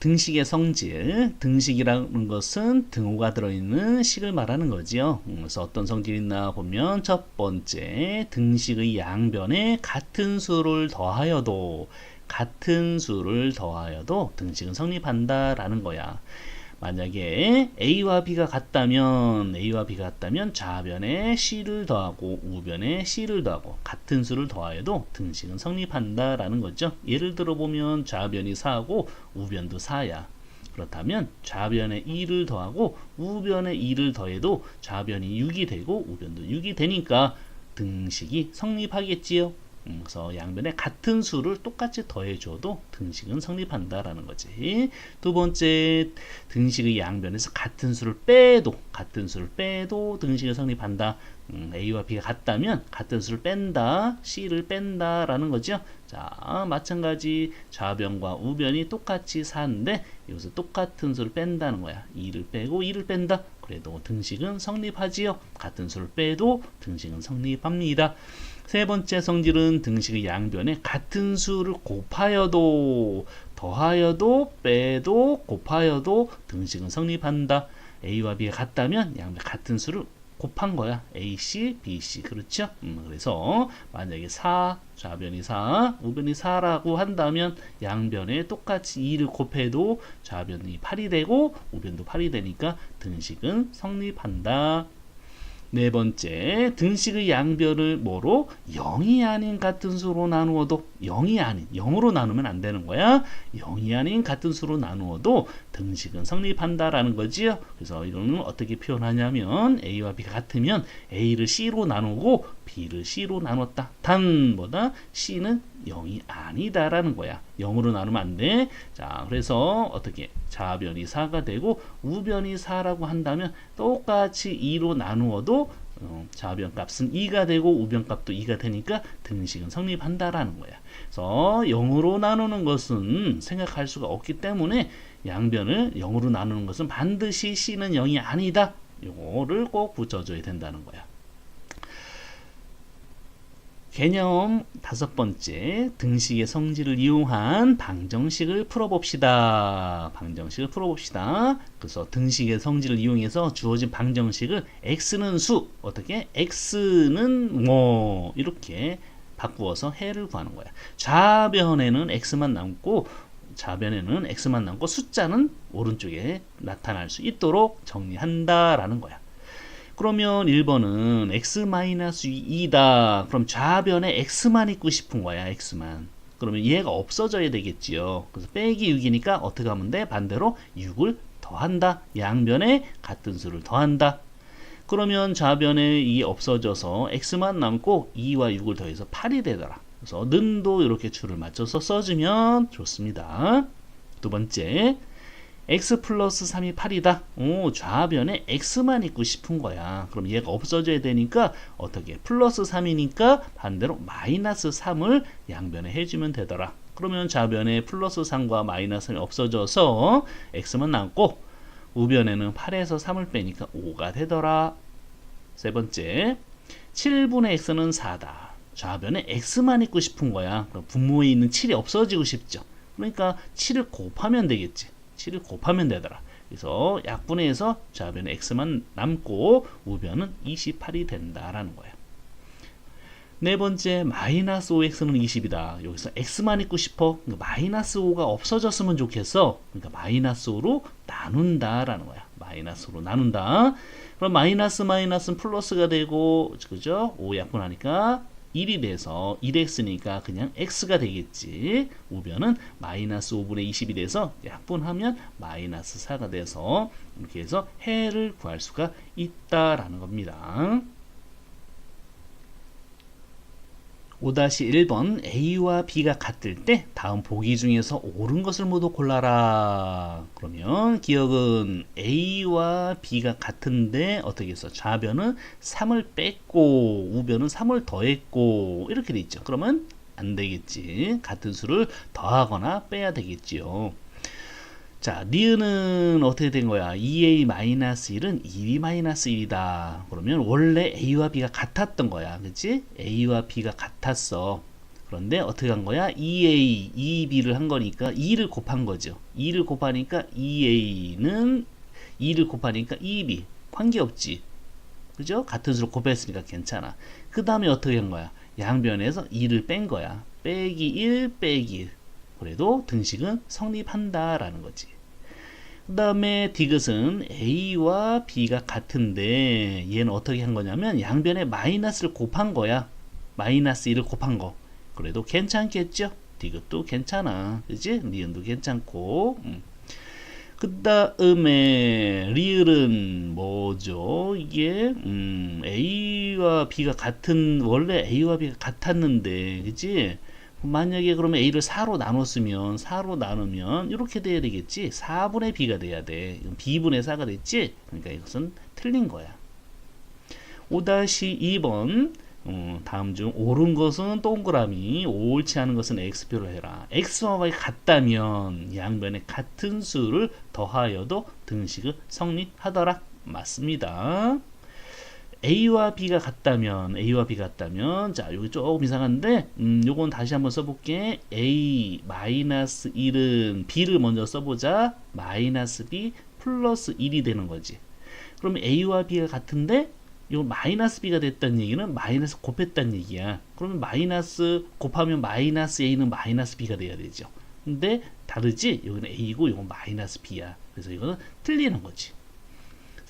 등식의 성질, 등식이라는 것은 등호가 들어있는 식을 말하는 거지요. 음, 그래서 어떤 성질이 있나 보면 첫 번째 등식의 양변에 같은 수를 더하여도 같은 수를 더하여도 등식은 성립한다라는 거야. 만약에 A와 B가 같다면 A와 B가 같다면 좌변에 C를 더하고 우변에 C를 더하고 같은 수를 더하여도 등식은 성립한다라는 거죠. 예를 들어 보면 좌변이 4하고 우변도 4야. 그렇다면 좌변에 2를 더하고 우변에 2를 더해도 좌변이 6이 되고 우변도 6이 되니까 등식이 성립하겠지요. 음, 그래서 양변에 같은 수를 똑같이 더해줘도 등식은 성립한다라는 거지. 두 번째, 등식의 양변에서 같은 수를 빼도 같은 수를 빼도 등식이 성립한다. 음, A와 B가 같다면 같은 수를 뺀다, C를 뺀다라는 거죠. 자, 마찬가지 좌변과 우변이 똑같이 4인데 여기서 똑같은 수를 뺀다는 거야. 2를 빼고 2를 뺀다. 그래도 등식은 성립하지요. 같은 수를 빼도 등식은 성립합니다. 세 번째 성질은 등식의 양변에 같은 수를 곱하여도 더하여도 빼도 곱하여도 등식은 성립한다. A와 B가 같다면 양변 같은 수를 곱한 거야. AC, BC. 그렇죠? 음, 그래서 만약에 4, 좌변이 4, 우변이 4라고 한다면 양변에 똑같이 2를 곱해도 좌변이 8이 되고 우변도 8이 되니까 등식은 성립한다. 네 번째, 등식의 양변을 뭐로? 0이 아닌 같은 수로 나누어도 0이 아닌 0으로 나누면 안 되는 거야. 0이 아닌 같은 수로 나누어도 등식은 성립한다라는 거지요. 그래서 이거는 어떻게 표현하냐면 A와 B가 같으면 A를 C로 나누고 B를 C로 나눴다. 단 뭐다? C는 0이 아니다라는 거야. 0으로 나누면 안 돼. 자, 그래서 어떻게 좌변이 4가 되고 우변이 4라고 한다면 똑같이 2로 나누어도 어, 좌변 값은 2가 되고 우변 값도 2가 되니까 등식은 성립한다라는 거야. 그래서 0으로 나누는 것은 생각할 수가 없기 때문에 양변을 0으로 나누는 것은 반드시 C는 0이 아니다. 요거를 꼭 붙여줘야 된다는 거야. 개념 다섯 번째 등식의 성질을 이용한 방정식을 풀어봅시다. 방정식을 풀어봅시다. 그래서 등식의 성질을 이용해서 주어진 방정식을 x는 수 어떻게 x는 뭐 이렇게 바꾸어서 해를 구하는 거야. 좌변에는 x만 남고 좌변에는 x만 남고 숫자는 오른쪽에 나타날 수 있도록 정리한다라는 거야. 그러면 1번은 x-2다. 그럼 좌변에 x만 있고 싶은 거야. x만. 그러면 얘가 없어져야 되겠지요. 그래서 빼기 6이니까 어떻게 하면 돼? 반대로 6을 더한다. 양변에 같은 수를 더한다. 그러면 좌변에 2 없어져서 x만 남고 2와 6을 더해서 8이 되더라. 그래서 는도 이렇게 줄을 맞춰서 써주면 좋습니다. 두 번째, x 플러스 3이 8이다. 오, 좌변에 x만 있고 싶은 거야. 그럼 얘가 없어져야 되니까 어떻게? 플러스 3이니까 반대로 마이너스 3을 양변에 해주면 되더라. 그러면 좌변에 플러스 3과 마이너스 3이 없어져서 x만 남고 우변에는 8에서 3을 빼니까 5가 되더라. 세 번째, 7분의 x는 4다. 좌변에 x만 있고 싶은 거야. 그럼 분모에 있는 7이 없어지고 싶죠. 그러니까 7을 곱하면 되겠지. 7을 곱하면 되더라. 그래서 약분해서 좌변에 x만 남고 우변은 28이 된다라는 거야. 네 번째 마이너스 5x는 20이다. 여기서 x만 있고 싶어. 그러니까 마이너스 5가 없어졌으면 좋겠어. 그러니까 마이너스 5로 나눈다라는 거야. 마이너스로 나눈다. 그럼 마이너스 마이너스는 플러스가 되고 그죠? 5 약분하니까 1이 돼서 1x니까 그냥 x가 되겠지. 우변은 마이너스 5분의 20이 돼서 약분하면 마이너스 4가 돼서 이렇게 해서 해를 구할 수가 있다라는 겁니다. 5-1번 A와 B가 같을 때 다음 보기 중에서 옳은 것을 모두 골라라. 그러면 기억은 A와 B가 같은데 어떻게 해서 좌변은 3을 뺐고 우변은 3을 더했고 이렇게 돼 있죠. 그러면 안 되겠지. 같은 수를 더하거나 빼야 되겠지요. 자, 니은은 어떻게 된 거야? 2a-1은 2b-1이다. 그러면 원래 a와 b가 같았던 거야. 그치? a와 b가 같았어. 그런데 어떻게 한 거야? 2a, 2b를 한 거니까 2를 곱한 거죠. 2를 곱하니까 2a는 2를 곱하니까 2b. 관계없지. 그죠? 같은 수로 곱했으니까 괜찮아. 그 다음에 어떻게 한 거야? 양변에서 2를 뺀 거야. 빼기 1, 빼기 1. 그래도 등식은 성립한다라는 거지. 그 다음에 디귿은 A와 B가 같은데 얘는 어떻게 한 거냐면 양변에 마이너스를 곱한 거야. 마이너스 1을 곱한 거. 그래도 괜찮겠죠? 디귿도 괜찮아. 그지? 니은도 괜찮고. 음. 그 다음에 리을은 뭐죠? 이게 음, A와 B가 같은 원래 A와 B가 같았는데 그지? 만약에 그러면 A를 4로 나눴으면 4로 나누면 이렇게 돼야 되겠지? 4분의 B가 돼야 돼. B분의 4가 됐지? 그러니까 이것은 틀린 거야. 5-2번 어, 다음 중 옳은 것은 동그라미 옳지 않은 것은 X표로 해라. X와 Y가 같다면 양변에 같은 수를 더하여도 등식은 성립하더라. 맞습니다 A와 B가 같다면 A와 B 같다면 자 여기 조금 이상한데 음 요건 다시 한번 써볼게. A 마이너스 1은 B를 먼저 써보자. 마이너스 B 플러스 1이 되는 거지. 그러면 A와 B가 같은데 이거 마이너스 B가 됐다는 얘기는 마이너스 곱했다는 얘기야. 그러면 마이너스 곱하면 마이너스 A는 마이너스 B가 돼야 되죠. 근데 다르지? 여기는 A고 이건 마이너스 B야. 그래서 이거는 틀리는 거지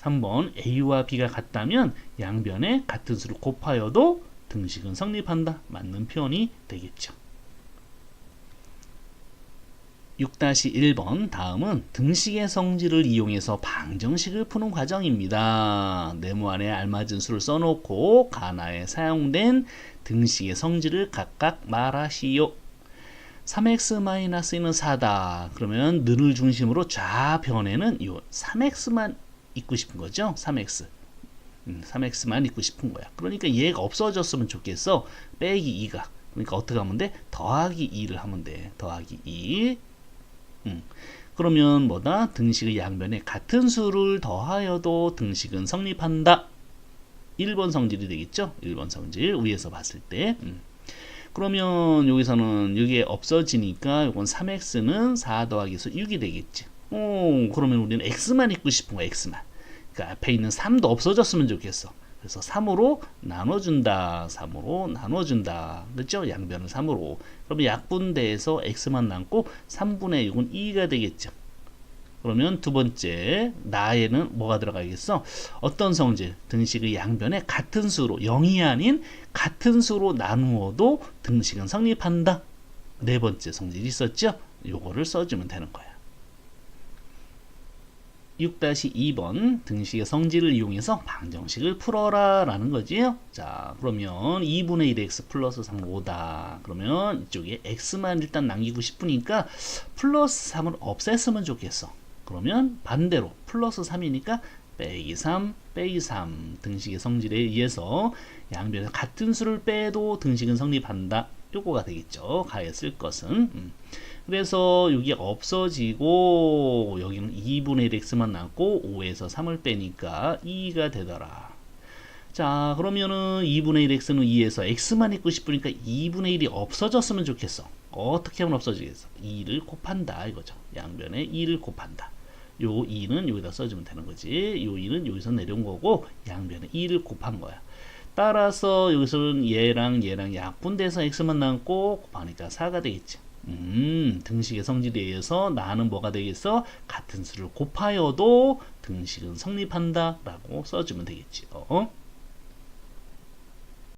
3번 A와 B가 같다면 양변에 같은 수를 곱하여도 등식은 성립한다. 맞는 표현이 되겠죠. 6-1번 다음은 등식의 성질을 이용해서 방정식을 푸는 과정입니다. 네모 안에 알맞은 수를 써놓고 가나에 사용된 등식의 성질을 각각 말하시오. 3x-2는 4다. 그러면 는을 중심으로 좌변에는 이 3x만 있고 싶은 거죠. 3x. 음, 3x만 있고 싶은 거야. 그러니까 얘가 없어졌으면 좋겠어. 빼기 2가. 그러니까 어떻게 하면 돼? 더하기 2를 하면 돼. 더하기 2. 음. 그러면 뭐다? 등식의 양변에 같은 수를 더하여도 등식은 성립한다. 1번 성질이 되겠죠? 1번 성질 위에서 봤을 때. 음. 그러면 여기서는 이게 없어지니까 이건 3x는 4 더하기 수 6이 되겠지. 오, 그러면 우리는 x만 있고 싶은 거야, x만. 그러니까 앞에 있는 3도 없어졌으면 좋겠어. 그래서 3으로 나눠준다. 3으로 나눠준다. 그렇죠? 양변을 3으로. 그러면 약분대에서 x만 남고 3분의 6은 2가 되겠죠. 그러면 두 번째 나에는 뭐가 들어가겠어? 어떤 성질? 등식의 양변에 같은 수로 0이 아닌 같은 수로 나누어도 등식은 성립한다. 네 번째 성질이 있었죠? 요거를 써주면 되는 거야. 6-2번 등식의 성질을 이용해서 방정식을 풀어라 라는 거지요. 자 그러면 2분의 1x 플러스 3 5다. 그러면 이쪽에 x만 일단 남기고 싶으니까 플러스 3을 없앴으면 좋겠어. 그러면 반대로 플러스 3이니까 빼기 3 빼기 3 등식의 성질에 의해서 양변에서 같은 수를 빼도 등식은 성립한다. 요거가 되겠죠. 가에 쓸 것은. 음. 그래서 여기 없어지고 여기는 2분의 1x만 남고 5에서 3을 빼니까 2가 되더라. 자 그러면은 2분의 1x는 2에서 x만 있고 싶으니까 2분의 1이 없어졌으면 좋겠어. 어떻게 하면 없어지겠어? 2를 곱한다 이거죠. 양변에 2를 곱한다. 요 2는 여기다 써주면 되는 거지. 요 2는 여기서 내려온 거고 양변에 2를 곱한 거야. 따라서 여기서는 얘랑 얘랑 약분돼서 x만 남고 곱하니까 4가 되겠지. 음, 등식의 성질에 의해서 나는 뭐가 되겠어? 같은 수를 곱하여도 등식은 성립한다 라고 써주면 되겠지. 어?